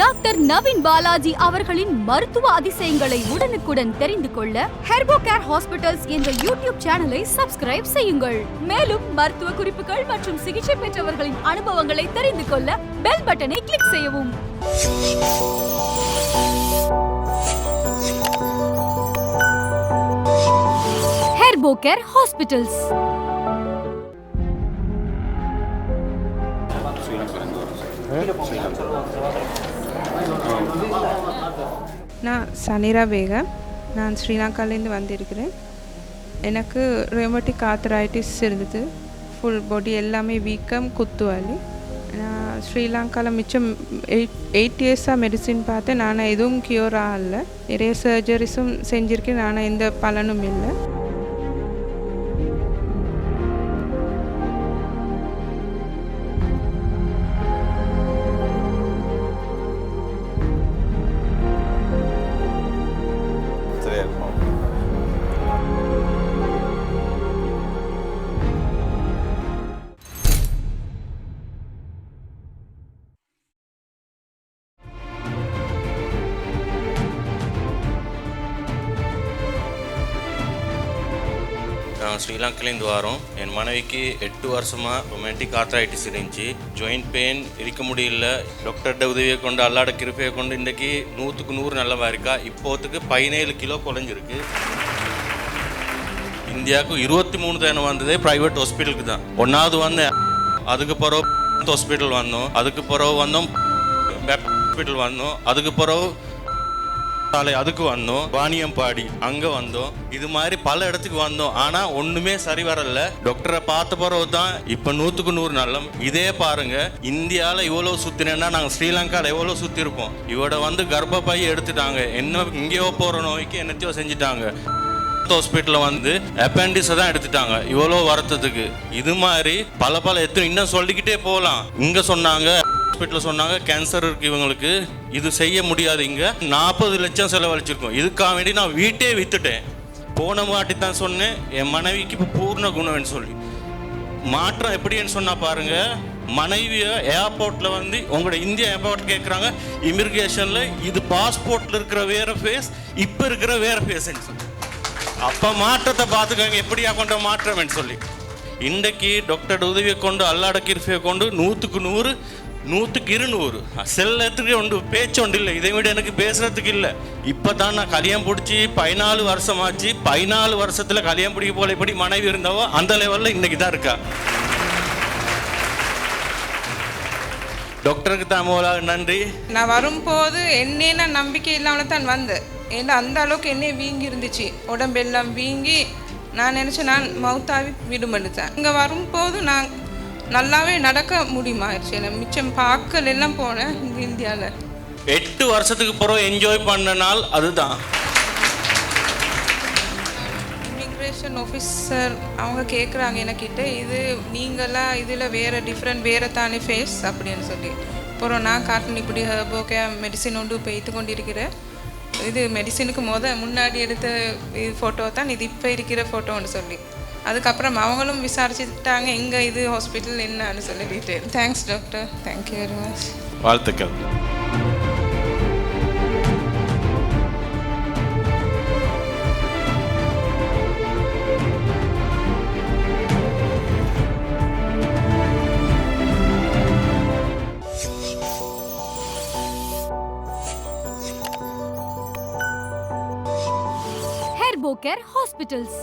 Doctor Naveen Balaji அவர்களின் மருத்துவ அதிசயங்களை உடனுக்குடன் தெரிந்து கொள்ள ஹெர்போ கேர் ஹாஸ்பிட்டல்ஸ் என்ற யூடியூப் சேனலை சப்ஸ்கிரைப் செய்யுங்கள். மேலும் மருத்துவ குறிப்புகள் மற்றும் சிகிச்சை பெற்றவர்களின் அனுபவங்களை தெரிந்து கொள்ள பெல் பட்டனை கிளிக் செய்யவும். Herbocare hospitals. நான் சனிரா பேகம் நான் ஸ்ரீலங்காலேருந்து வந்திருக்கிறேன். எனக்கு ரெமட்டிக் ஆத்தரைட்டிஸ் இருந்தது. ஃபுல் பாடி எல்லாமே வீக்கம் குத்துவாலி. நான் ஸ்ரீலங்காவில் மிச்சம் எயிட் எயிட் இயர்ஸாக மெடிசின் பார்த்தேன். நான் எதுவும் க்யூர் ஆகல. நிறைய சர்ஜரிஸும் செஞ்சுருக்கேன். நான் எந்த பலனும் இல்லை. நான் ஸ்ரீலங்கிலேருந்து வரோம் என் மனைவிக்கு எட்டு வருஷமாக ரொமான்டிக் ஆர்த்ரைட்டிஸ் இருந்துச்சு. ஜாயிண்ட் பெயின் இருக்க முடியல. டாக்டர்கிட்ட உதவியை கொண்டு அல்லாட கிருப்பையை கொண்டு இன்றைக்கி நூற்றுக்கு நூறு நல்லவா இருக்கா? இப்போத்துக்கு பதினேழு கிலோ குறைஞ்சிருக்கு. இந்தியாவுக்கு இருபத்தி மூணு தானே வந்ததே ப்ரைவேட் ஹாஸ்பிட்டலுக்கு தான். ஒன்றாவது வந்தேன் அதுக்கு பிறகு ஹாஸ்பிட்டல் வந்தோம். அதுக்கு பிறகு வந்தோம் ஹாஸ்பிட்டல் வந்தோம். அதுக்கு பிறகு சாலை அதுக்கு வந்தோம் வாணியம்பாடி அங்க வந்தோம். இது மாதிரி பல இடத்துக்கு வந்தோம். ஆனா ஒண்ணுமே சரி வரல. டாக்டரை பார்த்த பிறகு தான் இப்ப நூத்துக்கு நூறு நல்லம். இதே பாருங்க இந்தியால இவ்வளவு சுத்தினா நாங்க ஸ்ரீலங்கால எவ்வளவு சுத்தி இருப்போம். இவட வந்து கர்ப்பப்பை எடுத்துட்டாங்க. என்ன இங்கேயோ போற நோய்க்கு என்னத்தையோ செஞ்சுட்டாங்க. ஹாஸ்பிட்டலில் வந்து அப்பேண்டிஸை தான் எடுத்துட்டாங்க. இவ்வளோ வரத்துக்கு இது மாதிரி பல பல எத்தனை இன்னும் சொல்லிக்கிட்டே போகலாம். இங்கே சொன்னாங்க. ஹாஸ்பிட்டலில் சொன்னாங்க கேன்சர் இருக்கு இவங்களுக்கு இது செய்ய முடியாது இங்கே. நாற்பது லட்சம் செலவழிச்சிருக்கோம். இதுக்காக வேண்டி நான் வீட்டே வித்துட்டேன். போன வாட்டி தான் சொன்னேன் என் மனைவிக்கு இப்போ பூர்ண குணம்னு சொல்லி. மாற்றம் எப்படின்னு சொன்னால் பாருங்க மனைவியை ஏர்போர்ட்டில் வந்து உங்களோட இந்தியா ஏர்போர்ட் கேட்குறாங்க இமிகிரேஷனில் இது பாஸ்போர்ட்டில் இருக்கிற வேற ஃபேஸ் இப்போ இருக்கிற வேற ஃபேஸ்ன்னு சொல்லி. அப்போ மாற்றத்தை பார்த்துக்கோங்க எப்படியா கொண்ட மாற்றம்னு சொல்லி. இன்றைக்கு டாக்டர் உதவியை கொண்டு அல்லாட கிருஃபியை கொண்டு நூற்றுக்கு நூறு நூற்றுக்கு இருநூறு. செல்லத்துக்கு ஒன்று பேச்சு ஒன்று இல்லை. இதை விட எனக்கு பேசுறதுக்கு இல்லை. இப்போ தான் நான் கல்யாணம் பிடிச்சி பதினாலு வருஷம் ஆச்சு பதினாலு வருஷத்தில் கல்யாணம் பிடிக்க போல எப்படி மனைவி இருந்தாவோ அந்த லெவலில் இன்னைக்கு தான் இருக்கா. டாக்டருக்கு தாமோலா நன்றி. நான் வரும்போது என்னென்ன நம்பிக்கை இல்லாமல் தான் வந்தேன். ஏன்னா அந்த அளவுக்கு என்னைய வீங்கி இருந்துச்சு உடம்பெல்லாம் வீங்கி நான் நினச்சேன் நான் மவுத்தாவி விடுமெடுத்தேன் இங்கே வரும்போது நான் நல்லாவே நடக்க முடியுமாயிருச்சு எனக்கு மிச்சம் பார்க்கல எல்லாம் போனேன் இங்கே இந்தியாவில் எட்டு வருஷத்துக்கு பிறகு என்ஜாய் பண்ண நாள் அதுதான். இமிக்ரேஷன் ஆஃபீஸர் அவங்க கேட்குறாங்க எனக்கிட்ட இது நீங்களாம் இதில் வேறு டிஃப்ரெண்ட் வேறு தானே ஃபேஸ் அப்படின்னு சொல்லி. அப்புறம் நான் காட்டன் இப்படி ஹர்போக்கே மெடிசின் ஒன்று பெய்த்து கொண்டிருக்கிறேன் இது மெடிசினுக்கு முத முன்னாடி எடுத்த இது ஃபோட்டோ தான் இது இப்போ இருக்கிற ஃபோட்டோன்னு சொல்லி. அதுக்கப்புறம் அவங்களும் விசாரிச்சுட்டாங்க எங்கே இது ஹாஸ்பிட்டல் என்னன்னு சொல்லி detail thanks doctor thank you very much வாழ்த்துக்கள். Herbo Care hospitals